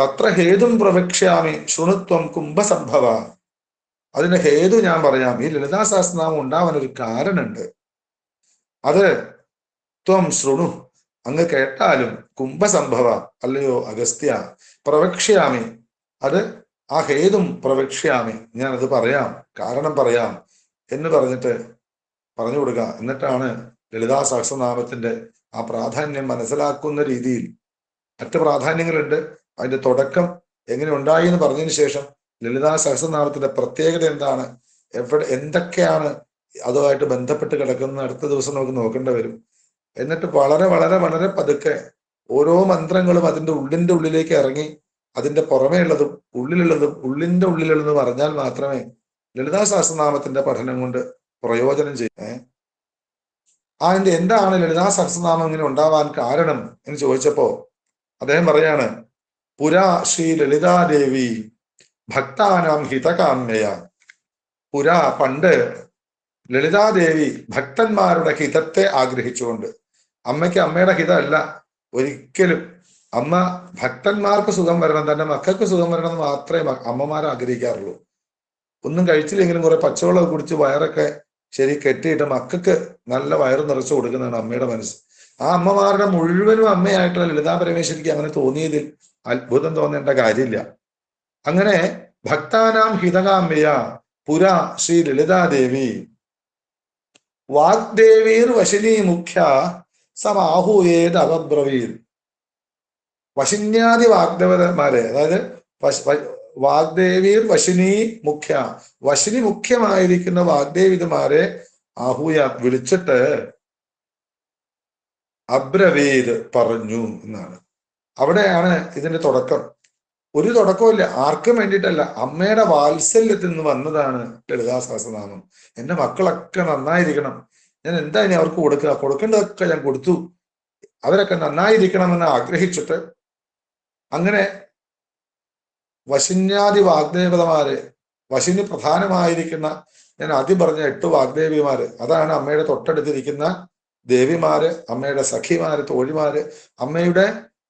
തത്ര ഹേതും പ്രവക്ഷ്യാമി ശൃണുത്വം കുംഭസംഭവ. അതിന്റെ ഹേതു ഞാൻ പറയാം. ഈ ലളിതാ സഹസ്രനാമം ഉണ്ടാവാൻ ഒരു കാരണുണ്ട്. അത് ത്വം ശൃണു. അങ്ങ് കേട്ടാലും കുംഭസംഭവ അല്ലയോ അഗസ്ത്യ. പ്രവക്ഷ്യാമി. അത് ആ ഹേതും പ്രവക്ഷ്യാമി. ഞാൻ അത് പറയാം. കാരണം പറയാം എന്ന് പറഞ്ഞിട്ട് പറഞ്ഞു കൊടുക്കുക എന്നിട്ടാണ് ലളിതാ സഹസ്രനാമത്തിന്റെ ആ പ്രാധാന്യം മനസ്സിലാക്കുന്ന രീതിയിൽ. മറ്റ് പ്രാധാന്യങ്ങളുണ്ട്. അതിന്റെ തുടക്കം എങ്ങനെ ഉണ്ടായി എന്ന് പറഞ്ഞതിന് ശേഷം ലളിതാ സഹസ്രനാമത്തിന്റെ പ്രത്യേകത എന്താണ്? എവിടെ എന്തൊക്കെയാണ് അതുമായിട്ട് ബന്ധപ്പെട്ട് കിടക്കുന്ന അടുത്ത ദിവസം നമുക്ക് നോക്കേണ്ടി വരും. എന്നിട്ട് വളരെ വളരെ വളരെ പതുക്കെ ഓരോ മന്ത്രങ്ങളും അതിന്റെ ഉള്ളിന്റെ ഉള്ളിലേക്ക് ഇറങ്ങി അതിന്റെ പുറമേ ഉള്ളതും ഉള്ളിലുള്ളതും ഉള്ളിന്റെ ഉള്ളിലുള്ളതും അറിഞ്ഞാൽ മാത്രമേ ലളിതാ സഹസ്രനാമത്തിന്റെ പഠനം കൊണ്ട് പ്രയോജനം ചെയ്യേ. അതിന്റെ എന്താണ് ലളിതാ സഹസ്രനാമം ഇങ്ങനെ ഉണ്ടാവാൻ കാരണം എന്ന് ചോദിച്ചപ്പോ അദ്ദേഹം പറയാണ് പുരാ ശ്രീ ലളിതാദേവി ഭക്താനാം ഹിതകാമ്യയ. പുരാ പണ്ട് ലളിതാദേവി ഭക്തന്മാരുടെ ഹിതത്തെ ആഗ്രഹിച്ചുകൊണ്ട്. അമ്മയ്ക്ക് അമ്മയുടെ ഹിതമല്ല. ഒരിക്കലും. അമ്മ ഭക്തന്മാർക്ക് സുഖം വരണം തന്റെ മക്കൾക്ക് സുഖം വരണം എന്ന് മാത്രമേ അമ്മമാർ ആഗ്രഹിക്കാറുള്ളൂ. ഒന്നും കഴിച്ചില്ലെങ്കിലും കുറെ പച്ചവെള്ളം കുടിച്ച് വയറൊക്കെ ശരി കെട്ടിയിട്ട് മക്കൾക്ക് നല്ല വയറ് നിറച്ചു കൊടുക്കുന്നതാണ് അമ്മയുടെ മനസ്സ്. ആ അമ്മമാരുടെ മുഴുവനും അമ്മയായിട്ടുള്ള ലളിതാ പരമേശ്വരിക്ക് അങ്ങനെ തോന്നിയതിൽ അത്ഭുതം തോന്നേണ്ട കാര്യമില്ല. അങ്ങനെ ഭക്താനാം ഹിതകാമ്യ പുര ശ്രീ ലളിതാദേവി. വാഗ്ദേവീർ വശിനി മുഖ്യ സമാഹൂയേത് അവബ്രവീർ വശിന്യാദി വാഗ്ദേവന്മാരെ അതായത് വാഗ്ദേവീർ വശിനി മുഖ്യ വശിനി മുഖ്യമായിരിക്കുന്ന വാഗ്ദേവിതുമാരെ ആഹൂയ വിളിച്ചിട്ട് അബ്രവീർ പറഞ്ഞു എന്നാണ്. അവിടെയാണ് ഇതിന്റെ തുടക്കം. ഒരു തുടക്കമില്ല ആർക്കും വേണ്ടിയിട്ടല്ല. അമ്മയുടെ വാത്സല്യത്തിൽ നിന്ന് വന്നതാണ് ലളിതാ സഹസ്രനാമം എന്റെ മക്കളൊക്കെ നന്നായിരിക്കണം. ഞാൻ എന്താ ഇനി അവർക്ക് കൊടുക്കുക? കൊടുക്കേണ്ടതൊക്കെ ഞാൻ കൊടുത്തു. അവരൊക്കെ നന്നായിരിക്കണമെന്ന് ആഗ്രഹിച്ചിട്ട് അങ്ങനെ വശിന്യാദി വാഗ്ദേവതമാര് വശിന് പ്രധാനമായിരിക്കുന്ന ഞാൻ ആദ്യം പറഞ്ഞ എട്ട് വാഗ്ദേവിമാര് അതാണ് അമ്മയുടെ തൊട്ടടുത്തിരിക്കുന്ന ദേവിമാര് അമ്മയുടെ സഖിമാര് തോഴിമാര് അമ്മയുടെ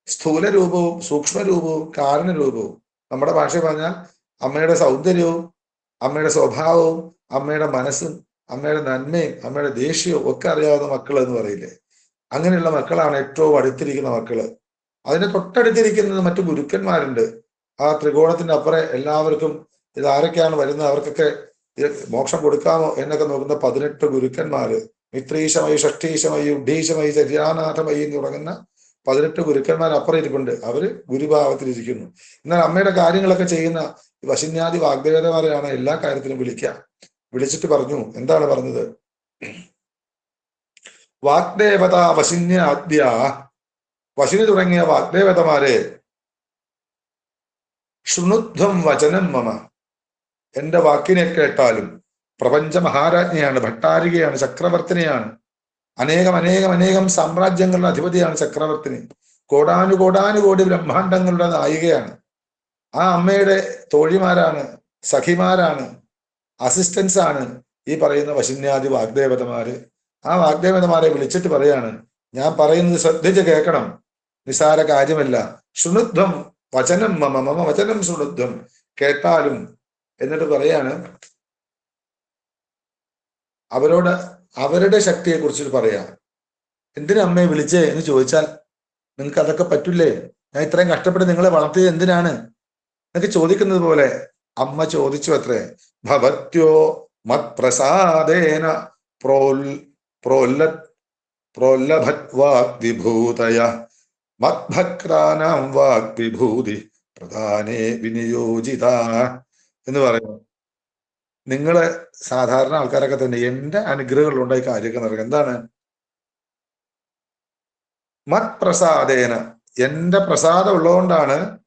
സ്ഥൂല രൂപവും സൂക്ഷ്മ രൂപവും കാരണ രൂപവും നമ്മുടെ ഭാഷ പറഞ്ഞാൽ അമ്മയുടെ സൗന്ദര്യവും അമ്മയുടെ സ്വഭാവവും അമ്മയുടെ മനസ്സും അമ്മയുടെ നന്മയും അമ്മയുടെ ദേഷ്യവും ഒക്കെ അറിയാവുന്ന മക്കൾ എന്ന് പറയില്ലേ? അങ്ങനെയുള്ള മക്കളാണ് ഏറ്റവും അടുത്തിരിക്കുന്ന മക്കൾ. അതിനെ തൊട്ടടുത്തിരിക്കുന്നത് മറ്റു ഗുരുക്കന്മാരുണ്ട്. ആ ത്രികോണത്തിന്റെ അപ്പുറം എല്ലാവർക്കും ഇത് ആരൊക്കെയാണ് വരുന്നത്? അവർക്കൊക്കെ മോക്ഷം കൊടുക്കാമോ എന്നൊക്കെ നോക്കുന്ന പതിനെട്ട് ഗുരുക്കന്മാര്. മിത്രീശമയി ഷഷ്ടീശമയി ഉഡ്ഡീശമയി ചര്യാനാഥമയി എന്ന് തുടങ്ങുന്ന പതിനെട്ട് ഗുരുക്കന്മാർ അപ്പുറം ഇരിപ്പുണ്ട്. അവർ ഗുരുഭാവത്തിലിരിക്കുന്നു. എന്നാൽ അമ്മയുടെ കാര്യങ്ങളൊക്കെ ചെയ്യുന്ന വശിന്യാദി വാഗ്ദേവതമാരെയാണ് എല്ലാ കാര്യത്തിലും വിളിക്കുക. വിളിച്ചിട്ട് പറഞ്ഞു എന്താണ് പറഞ്ഞത്? വാഗ്ദേവത വശിന്യാദ്യ. വശിനി തുടങ്ങിയ വാഗ്ദേവതമാരെ ശൃണുധ്വം വചനം മമ. എന്റെ വാക്കിനെ കേട്ടാലും പ്രപഞ്ച മഹാരാജ്ഞിയാണ് ഭട്ടാരികയാണ് ചക്രവർത്തിനിയാണ് അനേകം അനേകം അനേകം സാമ്രാജ്യങ്ങളുടെ അധിപതിയാണ് ചക്രവർത്തിനി. കോടാനുകോടാനുകോടി ബ്രഹ്മാണ്ടങ്ങളുടെ നായികയാണ്. ആ അമ്മയുടെ തോഴിമാരാണ് സഖിമാരാണ് അസിസ്റ്റൻസ് ആണ് ഈ പറയുന്ന വശിന്യാദി വാഗ്ദേവതമാര്. ആ വാഗ്ദേവതമാരെ വിളിച്ചിട്ട് പറയാണ് ഞാൻ പറയുന്നത് ശ്രദ്ധിച്ച് കേൾക്കണം. നിസാര കാര്യമല്ല. ശൃണുധ്വം വചനം മമ മമ വചനം ശൃണുധ്വം. കേട്ടാലും എന്നിട്ട് പറയാണ് അവരോട് അവരുടെ ശക്തിയെ കുറിച്ച് പറയാം. എന്തിനാ അമ്മയെ വിളിച്ചേ എന്ന് ചോദിച്ചാൽ നിങ്ങൾക്ക് അതൊക്കെ പറ്റില്ലേ ഞാൻ ഇത്രയും കഷ്ടപ്പെട്ട് നിങ്ങളെ വളർത്തിയത് എന്തിനാണ്? എന്നൊക്കെ ചോദിക്കുന്നത് പോലെ അമ്മ ചോദിച്ചു അത്രേ. ഭവത്യോ മത് പ്രസാദേന പ്രോൽ പ്രോല്ല വിഭൂതയ മദ്ഭക്രാനാം വാഗ് വിഭൂതി പ്രധാനേ വിനിയോജിത എന്ന് പറയുന്നു. നിങ്ങൾ സാധാരണ ആൾക്കാരൊക്കെ തന്നെ എന്റെ അനുഗ്രഹങ്ങളുണ്ടായി കാര്യമൊക്കെ നടക്കുക എന്താണ്? മത് പ്രസാദേന എന്റെ പ്രസാദം ഉള്ളതുകൊണ്ടാണ്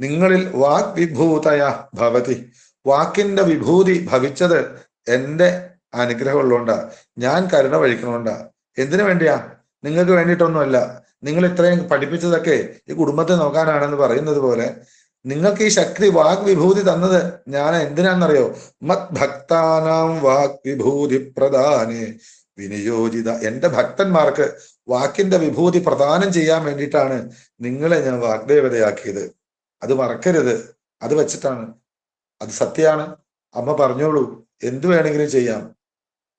നിങ്ങളിൽ വാക് വിഭൂതയ ഭവതി. വാക്കിന്റെ വിഭൂതി ഭവിച്ചത് എന്റെ അനുഗ്രഹം ഉള്ളതുകൊണ്ടാ. ഞാൻ കരുണ വഴിക്കണോണ്ടാ എന്തിനു വേണ്ടിയാ? നിങ്ങൾക്ക് വേണ്ടിയിട്ടൊന്നുമല്ല. നിങ്ങൾ ഇത്രയും പഠിപ്പിച്ചതൊക്കെ ഈ കുടുംബത്തെ നോക്കാനാണെന്ന് പറയുന്നത് പോലെ നിങ്ങൾക്ക് ഈ ശക്തി വാക് വിഭൂതി തന്നത് ഞാൻ എന്തിനാണെന്നറിയോ? മത് ഭക്താനാം വാഗ് വിഭൂതി പ്രധാനേ വിനിയോജിത എന്റെ ഭക്തന്മാർക്ക് വാക്കിന്റെ വിഭൂതി പ്രദാനം ചെയ്യാൻ വേണ്ടിയിട്ടാണ് നിങ്ങളെ ഞാൻ വാഗ്ദേവതയാക്കിയത്. അത് മറക്കരുത്. അത് വെച്ചിട്ടാണ്. അത് സത്യമാണ്. അമ്മ പറഞ്ഞോളൂ. എന്തു വേണമെങ്കിലും ചെയ്യാം.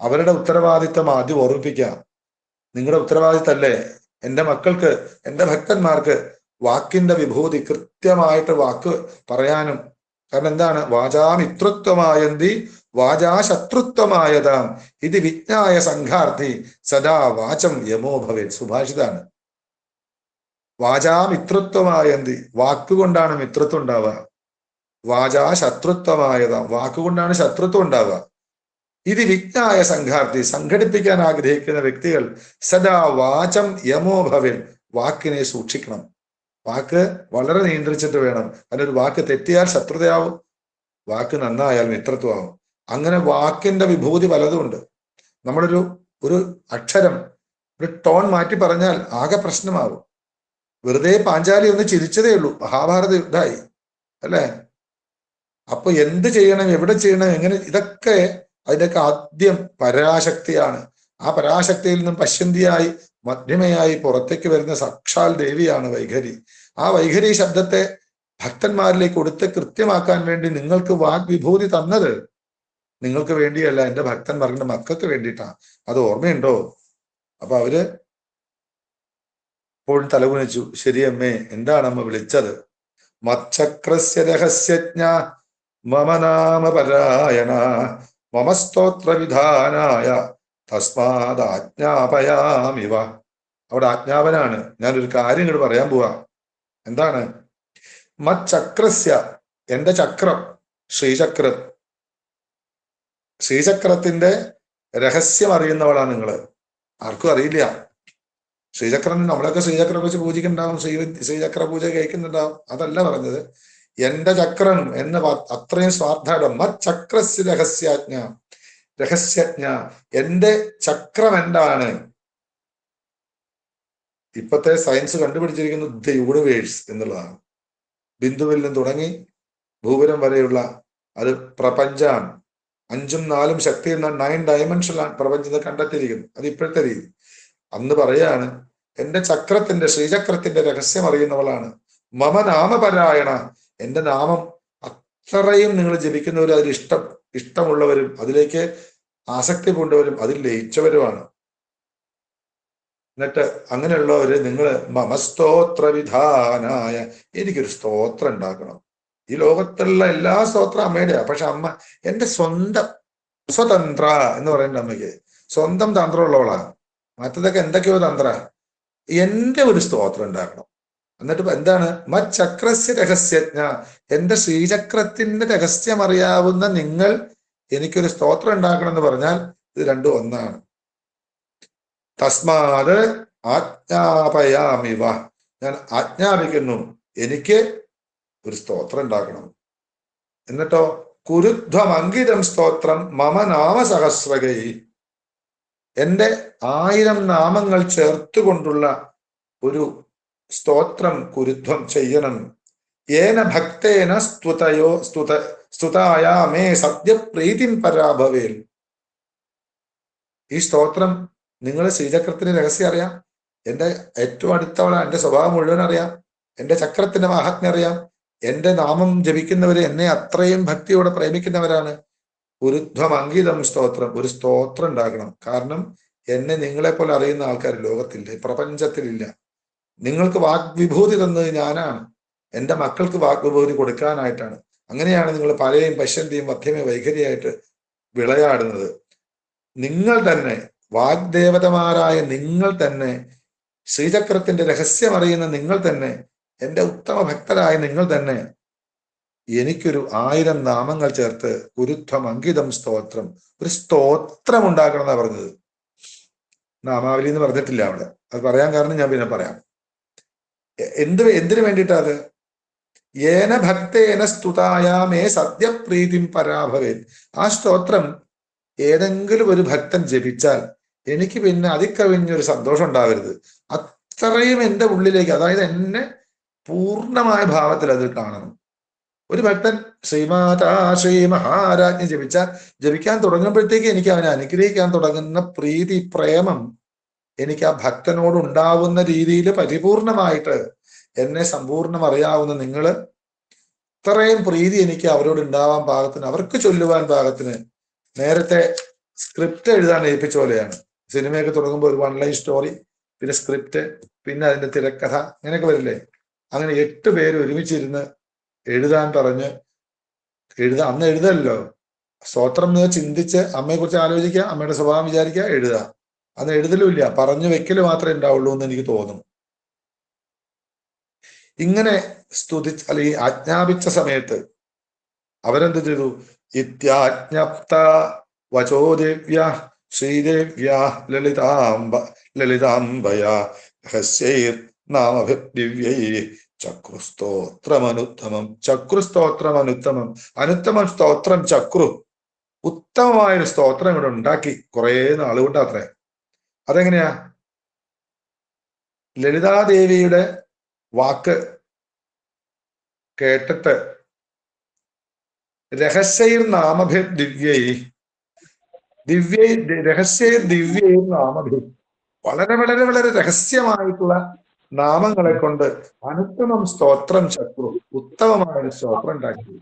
അവരുടെ ഉത്തരവാദിത്തം ആദ്യം ഓർമ്മിപ്പിക്കാം. നിങ്ങളുടെ ഉത്തരവാദിത്തല്ലേ? എന്റെ മക്കൾക്ക് എന്റെ ഭക്തന്മാർക്ക് വാക്കിന്റെ വിഭൂതി കൃത്യമായിട്ട് വാക്ക് പറയാനും. കാരണം എന്താണ്? വാചാമിത്രത്വമായന്തി വാചാ ശത്രുത്വമായതാം. ഇത് വിജ്ഞായ സംഘാർത്ഥി സദാ വാചം യമോ ഭവേത്. സുഭാഷിതാണ്. വാചാ മിത്രത്വമായന്തി. വാക്കുകൊണ്ടാണ് മിത്രത്വം ഉണ്ടാവുക. വാചാ ശത്രുത്വമായതാം. വാക്കുകൊണ്ടാണ് ശത്രുത്വം ഉണ്ടാവുക. ഇത് വിജ്ഞായ സംഘാർത്ഥി സംഘടിപ്പിക്കാൻ ആഗ്രഹിക്കുന്ന വ്യക്തികൾ സദാ വാചം യമോ ഭവൻ വാക്കിനെ സൂക്ഷിക്കണം. വാക്ക് വളരെ നിയന്ത്രിച്ചിട്ട് വേണം. അതിനൊരു വാക്ക് തെറ്റിയാൽ ശത്രുതയാവും. വാക്ക് നന്നായാൽ മിത്രത്വമാവും അങ്ങനെ വാക്കിന്റെ വിഭൂതി പലതുമുണ്ട്. നമ്മളൊരു ഒരു അക്ഷരം ഒരു ടോൺ മാറ്റി പറഞ്ഞാൽ ആകെ പ്രശ്നമാവും. വെറുതെ പാഞ്ചാലി ഒന്ന് ചിരിച്ചതേ ഉള്ളൂ. മഹാഭാരത യുദ്ധമായി അല്ലേ? അപ്പൊ എന്ത് ചെയ്യണം എവിടെ ചെയ്യണം എങ്ങനെ ഇതൊക്കെ അതിന്റെയൊക്കെ ആദ്യം പരാശക്തിയാണ്. ആ പരാശക്തിയിൽ നിന്നും പശ്യന്തിയായി മധ്യമയായി പുറത്തേക്ക് വരുന്ന സാക്ഷാൽ ദേവിയാണ് വൈഖരി. ആ വൈഖരി ശബ്ദത്തെ ഭക്തന്മാരിലേക്ക് കൊടുത്ത് കൃത്യമാക്കാൻ വേണ്ടി നിങ്ങൾക്ക് വാഗ്വിഭൂതി തന്നത് നിങ്ങൾക്ക് വേണ്ടിയല്ല എന്റെ ഭക്തന്മാരുടെ മക്കൾക്ക് വേണ്ടിയിട്ടാണ്. അത് ഓർമ്മയുണ്ടോ? അപ്പൊ അവർ ഇപ്പോൾ തലകുനിച്ചു ശരി അമ്മേ എന്താണ് അമ്മ വിളിച്ചത് മച്ചക്രസ്യ രഹസ്യജ്ഞ മമ നാമ പരായണ മമ സ്തോത്ര വിധാനായ തസ്മാദാജ്ഞാപയാമിവ. അവിടെ ആജ്ഞാപനാണ്. ഞാനൊരു കാര്യം ഇങ്ങോട്ട് പറയാൻ പോവാ. എന്താണ്? മച്ചക്രസ്യ എന്റെ ചക്രം ശ്രീചക്രം. ശ്രീചക്രത്തിന്റെ രഹസ്യം അറിയുന്നവളാണ് നിങ്ങൾ ആർക്കും അറിയില്ല. ശ്രീചക്രം നമ്മളൊക്കെ ശ്രീചക്രം വെച്ച് പൂജിക്കുന്നുണ്ടാവും. ശ്രീ ശ്രീചക്ര പൂജ കഴിക്കുന്നുണ്ടാവും അതല്ല പറഞ്ഞത്. എന്റെ ചക്രം എന്ന അത്രയും സ്വാർത്ഥയുടെ മച്ചക്രസ് രഹസ്യാജ്ഞ. രഹസ്യജ്ഞ എന്റെ ചക്രം എന്താണ്? ഇപ്പത്തെ സയൻസ് കണ്ടുപിടിച്ചിരിക്കുന്നത് ദ യൂണിവേഴ്സ് എന്നുള്ളതാണ്. ബിന്ദുവിൽ നിന്ന് തുടങ്ങി ഭൂപുരം വരെയുള്ള അത് പ്രപഞ്ചമാണ് അഞ്ചും നാലും ശക്തി എന്ന നയൻ ഡയമെൻഷനിലാണ് പ്രപഞ്ചത്തെ കണ്ടെത്തിയിരിക്കുന്നത് അത് ഇപ്പോഴത്തെ രീതി. അന്ന് പറയാണ് എന്റെ ചക്രത്തിന്റെ ശ്രീചക്രത്തിന്റെ രഹസ്യം അറിയുന്നവളാണ്. മമ നാമപരായണ എന്റെ നാമം അത്രയും നിങ്ങൾ ജപിക്കുന്നവരും അതിൽ ഇഷ്ടം ഇഷ്ടമുള്ളവരും അതിലേക്ക് ആസക്തി പൂണ്ടവരും അതിൽ ലയിച്ചവരുമാണ്. എന്നിട്ട് അങ്ങനെയുള്ളവര് നിങ്ങൾ മമസ്തോത്ര വിധാനായ എനിക്കൊരു സ്തോത്രം ഉണ്ടാക്കണം. ഈ ലോകത്തുള്ള എല്ലാ സ്തോത്രം അമ്മയുടെയാ പക്ഷെ അമ്മ എന്റെ സ്വന്തം സ്വതന്ത്ര എന്ന് പറയുന്നുണ്ട് അമ്മയ്ക്ക്. സ്വന്തം തന്ത്രമുള്ളവളാണ്. മറ്റതൊക്കെ എന്തൊക്കെയോ തന്ത്ര. എന്റെ ഒരു സ്തോത്രം ഉണ്ടാക്കണം. എന്നിട്ട് എന്താണ്? മച്ചക്രസ്യ രഹസ്യജ്ഞ. എന്റെ ശ്രീചക്രത്തിന്റെ രഹസ്യം അറിയാവുന്ന നിങ്ങൾ എനിക്കൊരു സ്തോത്രം ഉണ്ടാക്കണം എന്ന് പറഞ്ഞാൽ ഇത് രണ്ടും ഒന്നാണ്. തസ്മാത് ആജ്ഞാപയാമിവ. ഞാൻ ആജ്ഞാപിക്കുന്നു എനിക്ക് ഒരു സ്തോത്രം ഉണ്ടാക്കണം എന്നിട്ടോ കുരുധ്വമങ്കിതം സ്തോത്രം മമ നാമസഹസ്രകൈ. എന്റെ ആയിരം നാമങ്ങൾ ചേർത്തുകൊണ്ടുള്ള ഒരു സ്തോത്രം കുരുത്വം ചെയ്യണം. ഏന ഭക്തേന സ്തുതയോ സ്തുത സ്തുതായ മേ സത്യപ്രീതിം പരാഭവേൽ. ഈ സ്തോത്രം നിങ്ങൾ ശ്രീചക്രത്തിന്റെ രഹസ്യം അറിയാം. എന്റെ ഏറ്റവും അടുത്തവള എന്റെ സ്വഭാവം മുഴുവൻ അറിയാം. എന്റെ ചക്രത്തിന്റെ മാഹാത്മ്യം അറിയാം. എന്റെ നാമം ജപിക്കുന്നവര് എന്നെ അത്രയും ഭക്തിയോടെ പ്രേമിക്കുന്നവരാണ്. ഗുരുത്വം അംഗീതം സ്തോത്രം ഒരു സ്തോത്രം ഉണ്ടാക്കണം കാരണം എന്നെ നിങ്ങളെ പോലെ അറിയുന്ന ആൾക്കാർ ലോകത്തില്ല പ്രപഞ്ചത്തിലില്ല. നിങ്ങൾക്ക് വാഗ്വിഭൂതി തന്നത് ഞാനാണ്. എന്റെ മക്കൾക്ക് വാഗ്വിഭൂതി കൊടുക്കാനായിട്ടാണ്. അങ്ങനെയാണ് നിങ്ങൾ പലയും പശ്യന്തിയും മധ്യമേ വൈഖരിയായിട്ട് വിളയാടുന്നത്. നിങ്ങൾ തന്നെ വാഗ്ദേവതമാരായ നിങ്ങൾ തന്നെ ശ്രീചക്രത്തിന്റെ രഹസ്യം അറിയുന്ന നിങ്ങൾ തന്നെ എന്റെ ഉത്തമ ഭക്തരായ നിങ്ങൾ തന്നെ എനിക്കൊരു ആയിരം നാമങ്ങൾ ചേർത്ത് ഗുരുത്വം അങ്കിതം സ്തോത്രം ഒരു സ്തോത്രം ഉണ്ടാക്കണം എന്നാണ് പറഞ്ഞത്. നാമാവലി എന്ന് പറഞ്ഞിട്ടില്ല അവിടെ. അത് പറയാൻ കാരണം ഞാൻ പിന്നെ പറയാം. എന്ത് എന്തിനു വേണ്ടിയിട്ടാ അത് ഏന ഭക്തേന സ്തുതായാമേ സത്യപ്രീതിം പരാഭവേൻ. ആ സ്തോത്രം ഏതെങ്കിലും ഒരു ഭക്തൻ ജപിച്ചാൽ എനിക്ക് പിന്നെ അതിക്കവിഞ്ഞൊരു സന്തോഷം ഉണ്ടാവരുത്. അത്രയും എന്റെ ഉള്ളിലേക്ക് അതായത് എന്നെ പൂർണമായ ഭാവത്തിൽ അത് കാണണം. ഒരു ഭക്തൻ ശ്രീമാതാ ശ്രീ മഹാരാജ്ഞി ജപിച്ചാൽ ജപിക്കാൻ തുടങ്ങുമ്പോഴത്തേക്ക് എനിക്ക് അവനെ അനുഗ്രഹിക്കാൻ തുടങ്ങുന്ന പ്രീതി പ്രേമം എനിക്ക് ആ ഭക്തനോട് ഉണ്ടാവുന്ന രീതിയിൽ പരിപൂർണമായിട്ട് എന്നെ സമ്പൂർണം അറിയാവുന്ന നിങ്ങൾ ഇത്രയും പ്രീതി എനിക്ക് അവരോട് ഉണ്ടാവാൻ പാകത്തിന് അവർക്ക് ചൊല്ലുവാൻ പാകത്തിന് നേരത്തെ സ്ക്രിപ്റ്റ് എഴുതാൻ ഏൽപ്പിച്ച പോലെയാണ്. സിനിമയൊക്കെ തുടങ്ങുമ്പോൾ ഒരു വൺ ലൈൻ സ്റ്റോറി പിന്നെ സ്ക്രിപ്റ്റ് പിന്നെ അതിന്റെ തിരക്കഥ അങ്ങനെയൊക്കെ വരില്ലേ? അങ്ങനെ എട്ട് പേര് ഒരുമിച്ചിരുന്ന് എഴുതാൻ പറഞ്ഞ് എഴുത അന്ന് എഴുതല്ലോ. സ്വോത്രം ചിന്തിച്ച് അമ്മയെ കുറിച്ച് ആലോചിക്കുക അമ്മയുടെ സ്വഭാവം വിചാരിക്കുക എഴുതുക. അന്ന് എഴുതലുമില്ല. പറഞ്ഞു വെക്കൽ മാത്രമേ ഉണ്ടാവുള്ളൂ എന്ന് എനിക്ക് തോന്നുന്നു. ഇങ്ങനെ സ്തുതി അല്ലെങ്കിൽ ആജ്ഞാപിച്ച സമയത്ത് അവരെന്ത് ചെയ്തു? ഇത്യാജ്ഞപ്ത വചോദേവ്യ ശ്രീദേവ്യ ലളിതാംബ ലളിതാംബയ ഹസ്യൈർ നാമഭിദിവ്യൈ ചക്രുസ്തോത്രമനുത്തമം ചക്രുസ്തോത്രം അനുത്തമം സ്തോത്രം ചക്രു. ഉത്തമമായൊരു സ്തോത്രം ഇവിടെ ഉണ്ടാക്കി. കുറെ നാളുകൊണ്ട് അത്രേ അതെങ്ങനെയാ? ലളിതാദേവിയുടെ വാക്ക് കേട്ടിട്ട് രഹസ്യൈർ നാമഭി ദിവ്യൈ. ദിവ്യൈ രഹസ്യ ദിവ്യൈ നാമഭി. വളരെ വളരെ വളരെ രഹസ്യമായിട്ടുള്ള നാമങ്ങളെ കൊണ്ട് അനുത്തമം സ്തോത്രം ചക്രു ഉത്തമമായ ഒരു സ്തോത്രം ഉണ്ടാക്കി.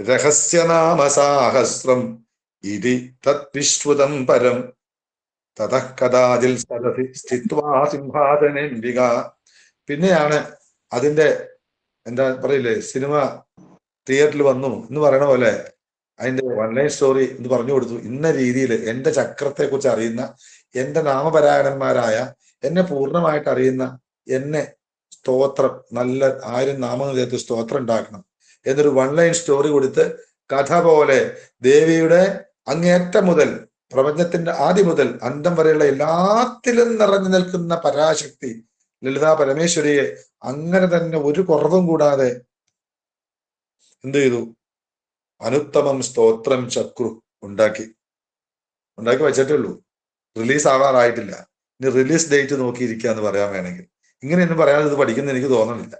രഹസ്യനാമസാഹസ്രം ഇതി തദ്വിശ്രുതം പരം. തതഃ കഥാചിൽ സദസി സ്ഥിത്വാ സിംഹാസനിക പിന്നെയാണ് അതിന്റെ എന്താ പറയില്ലേ സിനിമ തിയേറ്ററിൽ വന്നു എന്ന് പറയണ പോലെ അതിന്റെ വൺ ലൈൻ സ്റ്റോറി എന്ന് പറഞ്ഞു കൊടുത്തു. ഇന്ന രീതിയിൽ എന്റെ ചക്രത്തെ കുറിച്ച് അറിയുന്ന എന്റെ നാമപരായണന്മാരായ എന്നെ പൂർണമായിട്ട് അറിയുന്ന എന്നെ സ്തോത്രം നല്ല ആയിരം നാമങ്ങൾ ചേർത്ത് സ്തോത്രം ഉണ്ടാക്കണം എന്നൊരു വൺ ലൈൻ സ്റ്റോറി കൊടുത്ത് കഥ പോലെ ദേവിയുടെ അങ്ങേറ്റം മുതൽ പ്രപഞ്ചത്തിന്റെ ആദ്യം മുതൽ അന്തം വരെയുള്ള എല്ലാത്തിലും നിറഞ്ഞു നിൽക്കുന്ന പരാശക്തി ലളിതാ പരമേശ്വരിയെ അങ്ങനെ തന്നെ ഒരു കുറവും കൂടാതെ എന്ത് ചെയ്തു? അനുത്തമം സ്തോത്രം ചക്രു ഉണ്ടാക്കി. ഉണ്ടാക്കി വെച്ചിട്ടേ ഉള്ളൂ. റിലീസ് ആവാറായിട്ടില്ല. ഇനി റിലീസ് ഡേറ്റ് നോക്കിയിരിക്കുക എന്ന് പറയാൻ വേണമെങ്കിൽ. ഇങ്ങനെയൊന്നും പറയാതെ ഇത് പഠിക്കുന്ന എനിക്ക് തോന്നുന്നില്ല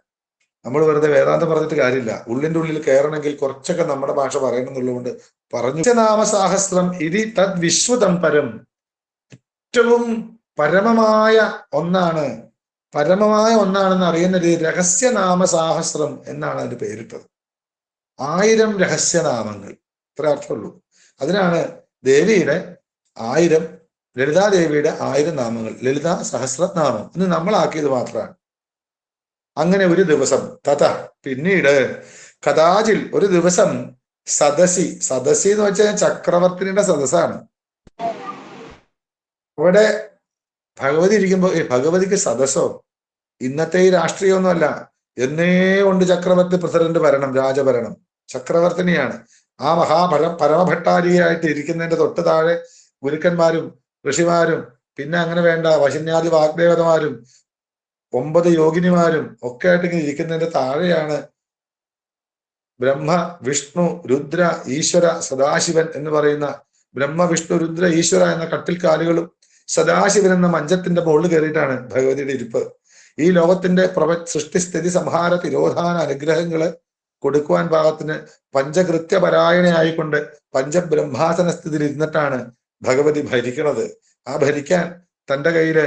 നമ്മൾ വെറുതെ വേദാന്തം പറഞ്ഞിട്ട് കാര്യമില്ല. ഉള്ളിന്റെ ഉള്ളിൽ കയറണമെങ്കിൽ കുറച്ചൊക്കെ നമ്മുടെ ഭാഷ പറയണം എന്നുള്ളതുകൊണ്ട് പറഞ്ഞു. നാമസാഹസ്രം ഇതി തദ് വിശ്വതം പരം. ഏറ്റവും പരമമായ ഒന്നാണ്. പരമമായ ഒന്നാണെന്ന് അറിയുന്നത് രഹസ്യനാമസാഹസ്രം എന്നാണ് അതിന് പേരിട്ടത്. ആയിരം രഹസ്യനാമങ്ങൾ. ഇത്ര അർത്ഥമുള്ളൂ. അതിനാണ് ദേവിയുടെ ആയിരം ലളിതാദേവിയുടെ ആയിരം നാമങ്ങൾ. ലളിത സഹസ്രനാമം എന്ന് നമ്മളാക്കിയത് മാത്രമാണ്. അങ്ങനെ ഒരു ദിവസം തഥ പിന്നീട് കഥാചിൽ ഒരു ദിവസം സദസി. സദസി എന്ന് വെച്ചാൽ ചക്രവർത്തിനിയുടെ സദസ്സാണ്. ഇവിടെ ഭഗവതി ഇരിക്കുമ്പോ ഏ ഭഗവതിക്ക് സദസ്സോ? ഇന്നത്തെ ഈ രാഷ്ട്രീയമൊന്നുമല്ല. എന്നേ കൊണ്ട് ചക്രവർത്തി പ്രസിഡന്റ് ഭരണം രാജഭരണം. ചക്രവർത്തിനിയാണ്. ആ മഹാഭര പരമഭട്ടാരികയായിട്ട് ഇരിക്കുന്നതിന്റെ തൊട്ട് താഴെ ഗുരുക്കന്മാരും ഋഷിമാരും പിന്നെ അങ്ങനെ വേണ്ട വശന്യാദി വാഗ്ദേവതമാരും ഒമ്പത് യോഗിനിമാരും ഒക്കെ ആയിട്ട് ഇങ്ങനെ ഇരിക്കുന്നതിന്റെ താഴെയാണ് ബ്രഹ്മ വിഷ്ണു രുദ്ര ഈശ്വര സദാശിവൻ എന്ന് പറയുന്ന ബ്രഹ്മ വിഷ്ണു രുദ്ര ഈശ്വര എന്ന കട്ടിൽ കാലുകളും സദാശിവൻ എന്ന മഞ്ചത്തിന്റെ മുകളിൽ കയറിയിട്ടാണ് ഭഗവതിയുടെ ഇരിപ്പ്. ഈ ലോകത്തിന്റെ പ്രപ സൃഷ്ടിസ്ഥിതി സംഹാര തിരോധാന അനുഗ്രഹങ്ങൾ കൊടുക്കുവാൻ പാകത്തിന് പഞ്ചകൃത്യപരായണയായിക്കൊണ്ട് പഞ്ചബ്രഹ്മാസന സ്ഥിതിയിൽ ഇരുന്നിട്ടാണ് ഭഗവതി ഭരിക്കുന്നത്. ആ ഭരിക്കാൻ തന്റെ കയ്യിൽ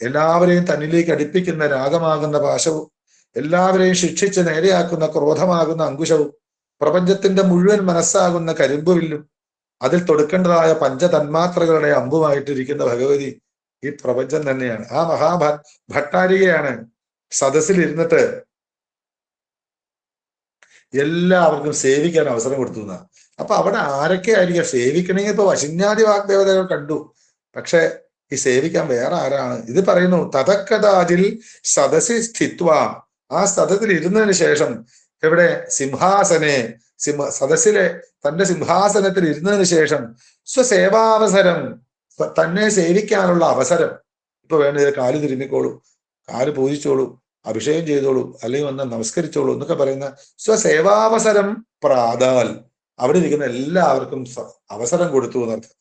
എല്ലാവരെയും തന്നിലേക്ക് അടുപ്പിക്കുന്ന രാഗമാകുന്ന പാശവും എല്ലാവരെയും ശിക്ഷിച്ച് നേരെയാക്കുന്ന ക്രോധമാകുന്ന അങ്കുശവും പ്രപഞ്ചത്തിന്റെ മുഴുവൻ മനസ്സാകുന്ന കരിമ്പുവില്ലും അതിൽ തൊടുക്കേണ്ടതായ പഞ്ചതന്മാത്രകളുടെ അമ്പുമായിട്ടിരിക്കുന്ന ഭഗവതി ഈ പ്രപഞ്ചം തന്നെയാണ്. ആ മഹാഭ ഭട്ടാരികയാണ് സദസ്സിൽ ഇരുന്നിട്ട് എല്ലാവർക്കും സേവിക്കാൻ അവസരം കൊടുത്തു അപ്പൊ അവിടെ ആരൊക്കെ ആയിരിക്കാം? സേവിക്കണമെങ്കിൽ ഇപ്പൊ വശിന്യാദി വാഗ്ദേവതകൾ കണ്ടു. പക്ഷെ ഈ സേവിക്കാൻ വേറെ ആരാണ്? ഇത് പറയുന്നു തഥക്കഥാതിൽ സദസ്സി സ്ഥിത്വ. ആ സദത്തിൽ ഇരുന്നതിന് ശേഷം എവിടെ? സിംഹാസനെ. സിംഹ സദസ്സിലെ തന്റെ സിംഹാസനത്തിൽ ഇരുന്നതിന് ശേഷം സ്വസേവാവസരം തന്നെ സേവിക്കാനുള്ള അവസരം. ഇപ്പൊ വേണ്ടത് കാൽ തിരുമ്മിക്കോളൂ കാൽ പൂജിച്ചോളൂ അഭിഷേകം ചെയ്തോളൂ അല്ലെങ്കിൽ വന്ന് നമസ്കരിച്ചോളൂ എന്നൊക്കെ പറയുന്ന സ്വസേവാവസരം പ്രാതാൽ. അവിടെ ഇരിക്കുന്ന എല്ലാവർക്കും അവസരം കൊടുത്തു എന്നർത്ഥം.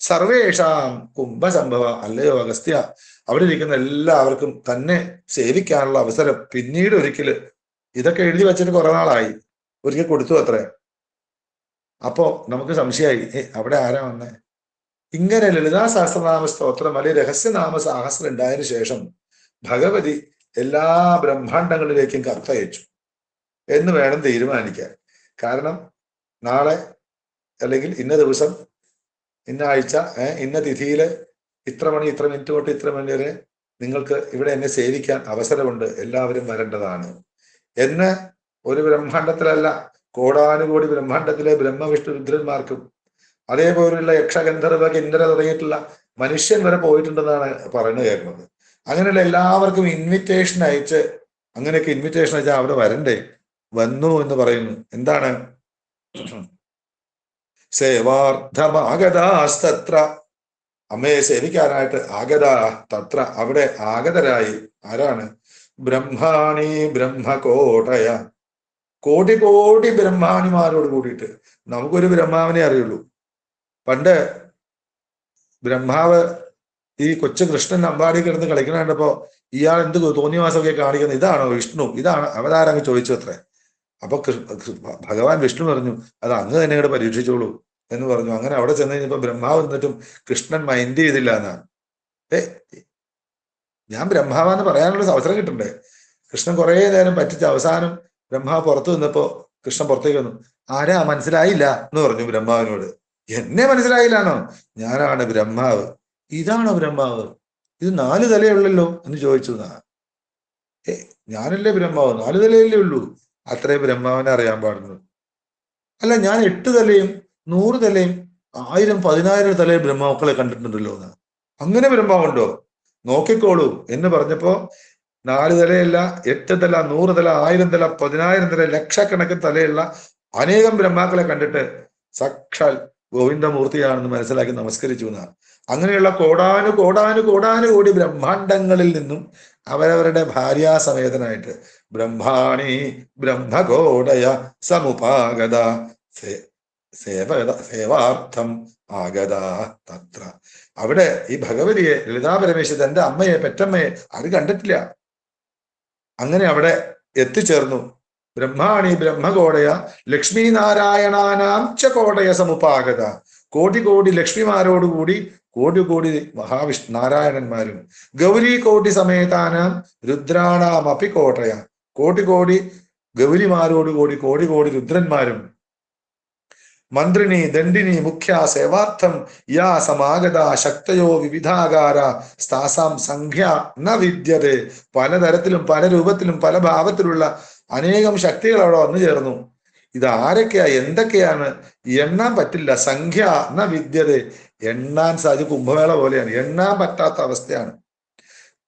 സർവേഷാം കുംഭസംഭവ അല്ലയോ അഗസ്ത്യ. അവിടെ ഇരിക്കുന്ന എല്ലാവർക്കും തന്നെ സേവിക്കാനുള്ള അവസരം. പിന്നീട് ഒരിക്കൽ ഇതൊക്കെ എഴുതി വെച്ചിട്ട് കുറെ നാളായി. ഒരിക്കൽ കൊടുത്തു അത്രേ. അപ്പോ നമുക്ക് സംശയമായി ഏ അവിടെ ആരാ വന്നേ? ഇങ്ങനെ ലളിതാ സഹസ്രനാമ സ്തോത്രം അല്ലെങ്കിൽ രഹസ്യനാമ സാഹസ്രം ഉണ്ടായതിനു ശേഷം ഭഗവതി എല്ലാ ബ്രഹ്മാണ്ടങ്ങളിലേക്കും കത്തയച്ചു എന്ന് വേണം തീരുമാനിക്കാൻ. കാരണം നാളെ അല്ലെങ്കിൽ ഇന്ന ദിവസം ഇന്ന ആഴ്ച ഇന്ന തിഥിയിൽ ഇത്ര മണി ഇത്ര മിനിറ്റ് തൊട്ട് ഇത്ര മണി വരെ നിങ്ങൾക്ക് ഇവിടെ എന്നെ സേവിക്കാൻ അവസരമുണ്ട്. എല്ലാവരും വരേണ്ടതാണ്. എന്ന് ഒരു ബ്രഹ്മാണ്ടത്തിലല്ല കോടാനുകോടി ബ്രഹ്മാണ്ടത്തിലെ ബ്രഹ്മവിഷ്ണു രുദ്രന്മാർക്കും അതേപോലെയുള്ള യക്ഷഗന്ധർവ കിന്നര തുടങ്ങിയിട്ടുള്ള മനുഷ്യൻ വരെ പോയിട്ടുണ്ടെന്നാണ് പറഞ്ഞു കേൾക്കുന്നത്. അങ്ങനെയുള്ള എല്ലാവർക്കും ഇൻവിറ്റേഷൻ അയച്ച് അങ്ങനെയൊക്കെ ഇൻവിറ്റേഷൻ അയച്ചാൽ അവിടെ വരണ്ടേ? വന്നു എന്ന് പറയുന്നു. എന്താണ്? സേവാർത്ഥമാഗതാസ്തത്ര അമ്മയെ സേവിക്കാനായിട്ട് ആഗത തത്ര. അവിടെ ആഗതരായി. ആരാണ്? ബ്രഹ്മാണി ബ്രഹ്മകോടയ കോടി കോടി ബ്രഹ്മാണിമാരോട് കൂടിയിട്ട് നമുക്കൊരു ബ്രഹ്മാവിനെ അറിയുള്ളൂ. പണ്ട് ബ്രഹ്മാവ് ഈ കൊച്ചു കൃഷ്ണൻ അമ്പാടി കിടന്ന് കളിക്കണ കണ്ടപ്പോ ഇയാൾ എന്ത് തോന്നിയ മാസമൊക്കെ കാണിക്കുന്നത് ഇതാണോ വിഷ്ണു? ഇതാണ്. അവതാരം അങ്ങ് ചോദിച്ചു അത്രേ അപ്പൊ ഭഗവാൻ വിഷ്ണു പറഞ്ഞു അത് അങ്ങ് തന്നെ ഇവിടെ പരീക്ഷിച്ചോളൂ എന്ന് പറഞ്ഞു. അങ്ങനെ അവിടെ ചെന്ന് കഴിഞ്ഞപ്പോ ബ്രഹ്മാവ് എന്നിട്ടും കൃഷ്ണൻ മൈൻഡ് ചെയ്തില്ല എന്നാണ്. ഏ ഞാൻ ബ്രഹ്മാവാന്ന് പറയാനുള്ള അവസരം കിട്ടണ്ടേ. കൃഷ്ണൻ കുറേ നേരം പറ്റിച്ച് അവസാനം ബ്രഹ്മാവ് പുറത്തു നിന്നപ്പോ കൃഷ്ണൻ പുറത്തേക്ക് വന്നു. ആരാ? മനസ്സിലായില്ല? എന്ന് പറഞ്ഞു ബ്രഹ്മാവിനോട്. എന്നെ മനസ്സിലായില്ലാണോ ഞാനാണ് ബ്രഹ്മാവ്. ഇതാണോ ബ്രഹ്മാവ്? ഇത് നാല് തലയുള്ളല്ലോ? എന്ന് ചോദിച്ചു ഏ ഞാനല്ലേ ബ്രഹ്മാവ്? നാല് തലയല്ലേ ഉള്ളൂ. അത്രേ ബ്രഹ്മാവിനെ അറിയാൻ പാടുന്നു അല്ല ഞാൻ എട്ട് തലയും നൂറ് തലയും ആയിരം പതിനായിരം തലയും ബ്രഹ്മാക്കളെ കണ്ടിട്ടുണ്ടല്ലോ എന്ന്. അങ്ങനെ ബ്രഹ്മാവുണ്ടോ? നോക്കിക്കോളൂ എന്ന് പറഞ്ഞപ്പോ നാല് തലയല്ല എട്ട് തല നൂറ് തല ആയിരം തല പതിനായിരം തല ലക്ഷക്കണക്കിന് തലയുള്ള അനേകം ബ്രഹ്മാക്കളെ കണ്ടിട്ട് സാക്ഷാൽ ഗോവിന്ദമൂർത്തിയാണെന്ന് മനസ്സിലാക്കി നമസ്കരിച്ചു എന്നാണ്. അങ്ങനെയുള്ള കോടാനു കോടാനു കോടാനു കോടി ബ്രഹ്മാണ്ടങ്ങളിൽ നിന്നും അവരവരുടെ ഭാര്യാസമേതനായിട്ട് ബ്രഹ്മാണി ബ്രഹ്മകോടയ സമുപാഗത സേവ സേവാർത്ഥം ആഗത തത്ര. അവിടെ ഈ ഭഗവതിയെ ലളിതാ പരമേശ്വരി തന്റെ അമ്മയെ പെറ്റമ്മയെ അത് കണ്ടിട്ടില്ല. അങ്ങനെ അവിടെ എത്തിച്ചേർന്നു. ബ്രഹ്മാണി ബ്രഹ്മകോടയ ലക്ഷ്മി നാരായണാനാം കോടയ സമുപാഗത. കോടി കോടി ലക്ഷ്മിമാരോടുകൂടി കോടി കോടി മഹാവിഷ്ണു നാരായണന്മാരും. ഗൗരി കോടി സമേതാനാം രുദ്രാണാമപി കോട്ടയ കോടി കോടി ഗൗരിമാരോടുകൂടി കോടി കോടി രുദ്രന്മാരും. മന്ത്രിണി ദണ്ഡിനി മുഖ്യ സേവാർത്ഥം യാ സമാഗത ശക്തയോ വിവിധാകാര സ്ഥാസാം സംഖ്യ ന വിദ്യതേ. പലതരത്തിലും പല രൂപത്തിലും പല ഭാവത്തിലുള്ള അനേകം ശക്തികൾ അവിടെ വന്നു ചേർന്നു. ഇത് ആരൊക്കെയാ? എന്തൊക്കെയാണ്? എണ്ണാൻ പറ്റില്ല. സംഖ്യ ന വിദ്യതേ. എണ്ണാൻ സാധിക്കും. കുംഭമേള പോലെയാണ്. എണ്ണാൻ പറ്റാത്ത അവസ്ഥയാണ്.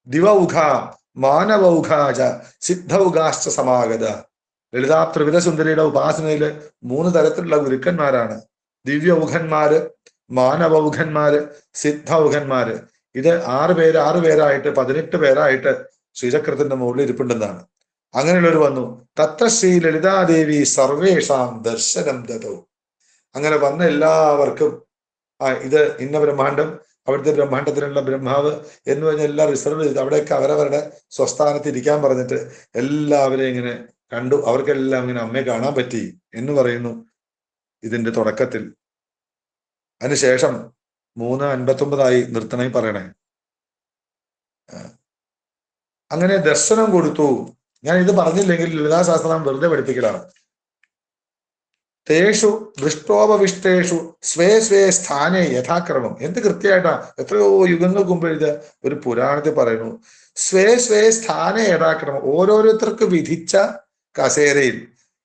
ദിവൗഘ മാനവൗഘാച സിദ്ധൗഘാശ്ച സമാഗത. ലളിതാ ത്രിവിധസുന്ദരിയുടെ ഉപാസനയിൽ മൂന്ന് തരത്തിലുള്ള ഗുരുക്കന്മാരാണ്. ദിവ്യൗഘന്മാര് മാനവൗഘന്മാര് സിദ്ധൗഘന്മാര് ഇത് ആറ് പേര് ആറ് പേരായിട്ട് പതിനെട്ട് പേരായിട്ട് ശ്രീചക്രത്തിന്റെ മുകളിൽ ഇരിപ്പുണ്ടെന്നാണ്. അങ്ങനെയുള്ളവർ വന്നു. തത്ര ശ്രീ ലളിതാദേവി സർവേഷാം ദർശനം ദതവും അങ്ങനെ വന്ന എല്ലാവർക്കും ആ ഇത് ഇന്ന ബ്രഹ്മാണ്ടം അവിടുത്തെ ബ്രഹ്മാണ്ടത്തിനുള്ള ബ്രഹ്മാവ് എന്ന് പറഞ്ഞ എല്ലാം റിസർവ് ചെയ്ത് അവിടെയൊക്കെ അവരവരുടെ സ്വസ്ഥാനത്ത് ഇരിക്കാൻ പറഞ്ഞിട്ട് എല്ലാവരെയും ഇങ്ങനെ കണ്ടു അവർക്കെല്ലാം ഇങ്ങനെ അമ്മയെ കാണാൻ പറ്റി എന്ന് പറയുന്നു ഇതിന്റെ തുടക്കത്തിൽ. അതിനുശേഷം മൂന്ന് അൻപത്തൊമ്പതായി നിർത്തണേ പറയണേ. അങ്ങനെ ദർശനം കൊടുത്തു. ഞാൻ ഇത് പറഞ്ഞില്ലെങ്കിൽ ലളിതാശാസ്ത്രം വെറുതെ പഠിപ്പിക്കലാണ്. തേഷു ദൃഷ്ടോപവിഷ്ടേഷു സ്വേ സ്വേ സ്ഥാനെ യഥാക്രമം. എന്ത് കൃത്യമായിട്ടാ? എത്രയോ യുഗങ്ങൾക്ക് മുമ്പ് ഒരു പുരാണത്തിൽ പറയുന്നു. സ്വേ സ്വേ സ്ഥാനെ യഥാക്രമം. ഓരോരുത്തർക്ക് വിധിച്ച കസേരയിൽ.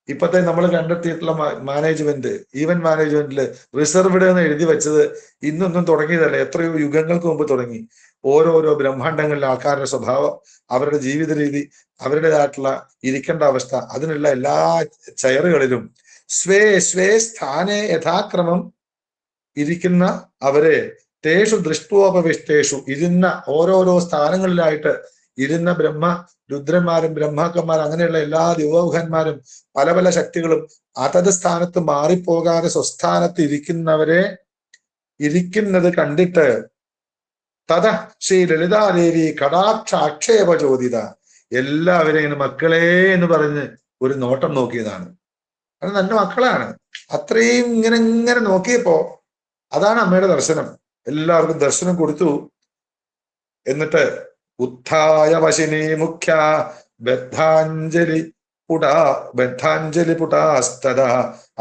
ഇപ്പത്തെ നമ്മൾ കണ്ടെത്തിയിട്ടുള്ള മാനേജ്മെന്റ് ഈവൻ മാനേജ്മെന്റിൽ റിസർവ്ഡ് എന്ന് എഴുതി വെച്ചത് ഇന്നൊന്നും തുടങ്ങിയതല്ല. എത്രയോ യുഗങ്ങൾക്ക് മുമ്പ് തുടങ്ങി. ഓരോരോ ബ്രഹ്മാണ്ടങ്ങളിലെ ആൾക്കാരുടെ സ്വഭാവം അവരുടെ ജീവിത രീതി അവരുടേതായിട്ടുള്ള ഇരിക്കേണ്ട അവസ്ഥ അതിനുള്ള എല്ലാ ചെയറുകളിലും സ്വേ സ്വേ സ്ഥാനെ യഥാക്രമം ഇരിക്കുന്ന അവരെ തേഷു ദൃഷ്ടോപവിഷ്ടേഷു ഇരുന്ന ഓരോരോ സ്ഥാനങ്ങളിലായിട്ട് ഇരുന്ന ബ്രഹ്മ രുദ്രന്മാരും ബ്രഹ്മാക്കന്മാരും അങ്ങനെയുള്ള എല്ലാ ദിവൗഹന്മാരും പല പല ശക്തികളും അതത് സ്ഥാനത്ത് മാറിപ്പോകാതെ സ്വസ്ഥാനത്ത് ഇരിക്കുന്നവരെ ഇരിക്കുന്നത് കണ്ടിട്ട് തഥ ശ്രീ ലളിതാദേവി കടാക്ഷ ആക്ഷേപ ചോദിത. എല്ലാവരെയും ഇങ്ങനെ മക്കളെ എന്ന് പറഞ്ഞ് ഒരു നോട്ടം നോക്കിയതാണ്. അത് നല്ല മക്കളാണ്. അത്രയും ഇങ്ങനെ ഇങ്ങനെ നോക്കിയപ്പോ അതാണ് അമ്മയുടെ ദർശനം. എല്ലാവർക്കും ദർശനം കൊടുത്തു. എന്നിട്ട് ഉത്ഥായ വശിനി മുഖ്യ ബദ്ധാഞ്ജലി പുട ബദ്ധാഞ്ജലി പുടാസ്തദ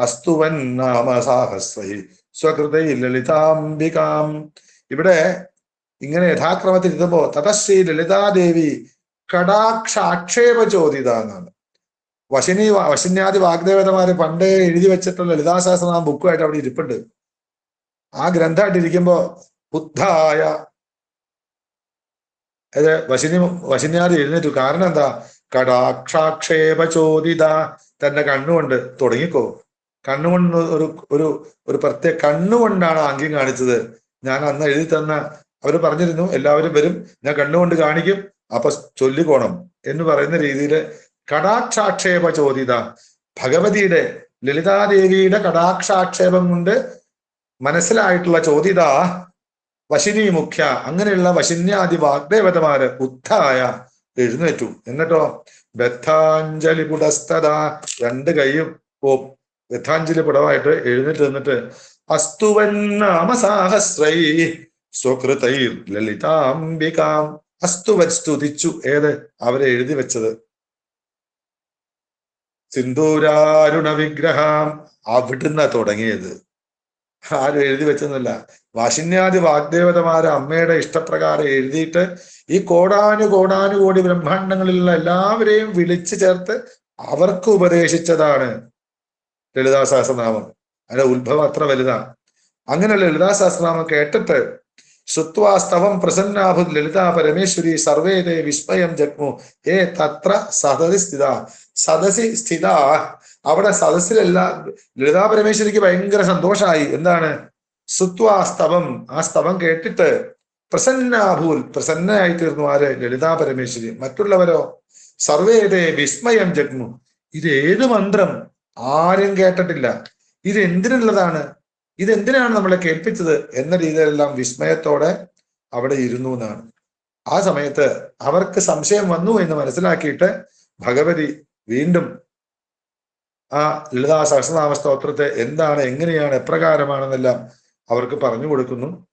അസ്തുവൻ നാമ സാഹസ്രൈ സ്വകൃതൈ ലളിതാംബികാം. ഇവിടെ ഇങ്ങനെ യഥാക്രമത്തിൽ ഇരുന്നപ്പോ തതശ്രീ ലളിതാദേവി കടാക്ഷ ആക്ഷേപ ചോദിത എന്നാണ് വശിനി വശിന്യാദി വാഗ്ദേവതമാര് പണ്ടേ എഴുതി വെച്ചിട്ടുള്ള ലളിതാ സഹസ്രനാമ ബുക്കുമായിട്ട് അവിടെ ഇരിപ്പുണ്ട്. ആ ഗ്രന്ഥമായിട്ട് ഇരിക്കുമ്പോ ബുദ്ധായ അത് വശിനി വശിന്യാദി എഴുന്നേറ്റു. കാരണം എന്താ? കടാക്ഷാക്ഷേപ ചോദിത തന്റെ കണ്ണുകൊണ്ട് തുടങ്ങിക്കോ. കണ്ണുകൊണ്ട് ഒരു ഒരു ഒരു പ്രത്യേക കണ്ണുകൊണ്ടാണ് ആംഗ്യം കാണിച്ചത്. ഞാൻ അന്ന് എഴുതി തന്ന അവർ പറഞ്ഞിരുന്നു എല്ലാവരും വരും ഞാൻ കണ്ണുകൊണ്ട് കാണിക്കും അപ്പൊ ചൊല്ലിക്കോണം എന്ന് പറയുന്ന രീതിയിൽ കടാക്ഷാക്ഷേപ ചോദിത. ഭഗവതിയുടെ ലളിതാദേവിയുടെ കടാക്ഷാക്ഷേപം കൊണ്ട് മനസ്സിലായിട്ടുള്ള ചോദിത വശിനി മുഖ്യ അങ്ങനെയുള്ള വശിന്യാദി വാഗ്ദേവതമാര് ഉദ്ധായ എഴുന്നേറ്റു. എന്നിട്ടോ? ബദ്ധാഞ്ജലി പുടസ്തത രണ്ട് കൈയും ഓ ബദ്ധാഞ്ജലി പുടവായിട്ട് എഴുന്നേറ്റ് നിന്നിട്ട് അസ്തുവൻ നാമസാഹസ്രൈ സ്വകൃതൈ ലളിതാംബികാം. അസ്തുവൻ സ്തുതിച്ചു. ഏത്? അവരെ എഴുതി വെച്ചത്. സിന്ദൂരാരുണ വിഗ്രഹം അവിടുന്ന് തുടങ്ങിയത്. ആരും എഴുതി വെച്ചൊന്നുമില്ല. വാശിന്യാദി വാഗ്ദേവതമാരെ അമ്മയുടെ ഇഷ്ടപ്രകാരം എഴുതിയിട്ട് ഈ കോടാനു കോടാനുകോടി ബ്രഹ്മാണ്ടങ്ങളിലുള്ള എല്ലാവരെയും വിളിച്ചു ചേർത്ത് അവർക്ക് ഉപദേശിച്ചതാണ് ലളിതാ സഹസ്രനാമം. അതിന്റെ ഉത്ഭവം അത്ര വലുതാണ് അങ്ങനെ ലളിതാ സഹസ്രനാമം കേട്ടിട്ട് ശ്രുത്വാസ്തവം പ്രസന്നാഭു ലളിതാ പരമേശ്വരി സർവേദേ വിസ്മയം ജഗ്മു. ഹേ തത്ര സദസി സ്ഥിത. സദസി സ്ഥിത. അവിടെ സദസ്സിലെല്ലാം ലളിതാ പരമേശ്വരിക്ക് ഭയങ്കര സന്തോഷമായി എന്താണ്? സുത്വാസ്തവം ആ സ്തവം കേട്ടിട്ട് പ്രസന്നാഭൂൽ പ്രസന്നയായി തീർന്നു ആര്? ലളിതാ പരമേശ്വരി. മറ്റുള്ളവരോ? സർവേദേ വിസ്മയം ജഗ്മു. ഇത് ഏത് മന്ത്രം? ആരും കേട്ടിട്ടില്ല. ഇത് എന്തിനുള്ളതാണ്? ഇത് എന്തിനാണ് നമ്മളെ കേൾപ്പിച്ചത് എന്ന രീതിയിലെല്ലാം വിസ്മയത്തോടെ അവിടെ ഇരുന്നു എന്നാണ്. ആ സമയത്ത് അവർക്ക് സംശയം വന്നു എന്ന് മനസ്സിലാക്കിയിട്ട് ഭഗവതി വീണ്ടും ആ ലളിതാ സഹസ്രനാമ സ്തോത്രത്തെ എന്താണ് എങ്ങനെയാണ് എപ്രകാരമാണെന്നെല്ലാം അവർക്ക് പറഞ്ഞു കൊടുക്കുന്നു.